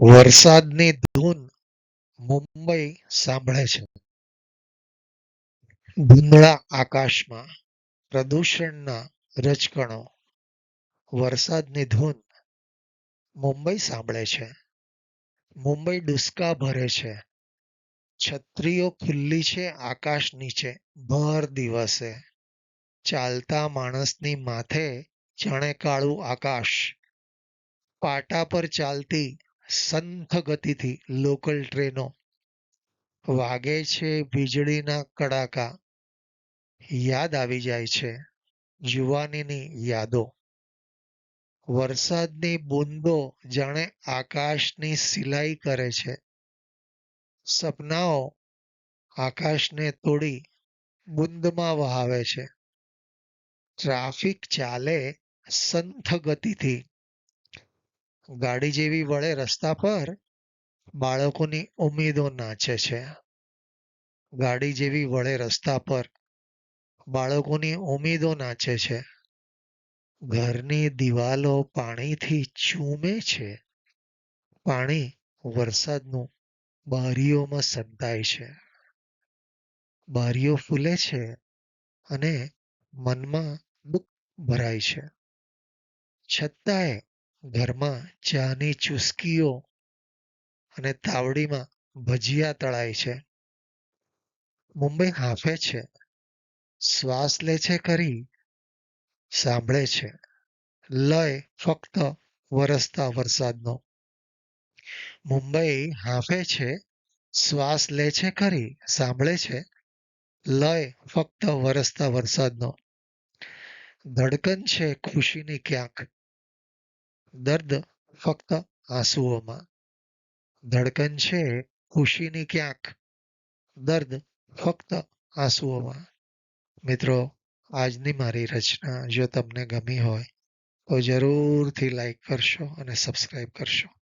વરસાદની ધૂન મુંબઈ સાંભળે છે. ધૂંધળા આકાશમાં પ્રદૂષણના રજકણો વરસાદની ધૂન મુંબઈ સાંભળે છે. મુંબઈ ડૂસકા ભરે છે. છત્રીઓ ખુલ્લી છે, આકાશ નીચે ભર દિવસે. ચાલતા માણસની માથે જાણે કાળું આકાશ. પાટા પર ચાલતી સંથ ગતિથી લોકલ ટ્રેનો. વાગે છે વીજળીના કડાકા. યાદ આવી જાય છે જુવાનીની યાદો. વરસાદની બૂંદો જાણે આકાશની સિલાઈ કરે છે. સપનાઓ આકાશને તોડી બુંદમાં વહાવે છે. ટ્રાફિક ચાલે સંથ ગતિથી. ગાડી જેવી વળે રસ્તા પર બાળકોની ઉમેદો નાચે છે. ગાડી જેવી વળે રસ્તા પર બાળકોની ઉમેદો નાચે છે. ઘરની દિવાલો પાણીથી ચૂમે છે. પાણી વરસાદનું બારીઓમાં સંતાય છે. બારીઓ ફૂલે છે અને મનમાં દુઃખ ભરાય છે. છતાંય ઘરમાં ચાની ચુસ્કીઓ અને તાવડીમાં ભજીયા તળાય છે. મુંબઈ હાંફે છે. શ્વાસ લે છે કરી સાંભળે છે લય ફક્ત વરસતા વરસાદનો. મુંબઈ હાંફે છે. શ્વાસ લે છે કરી સાંભળે છે લય ફક્ત વરસતા વરસાદનો. ધડકન છે ખુશીની ક્યાંક. દર્દ ફક્ત આંસુઓમાં. ધડકન છે ખુશીની ક્યાંક. દર્દ ફક્ત આંસુઓમાં. મિત્રો, આજની મારી રચના જો તમને ગમી હોય તો જરૂરથી લાઈક કરશો અને સબસ્ક્રાઈબ કરશો.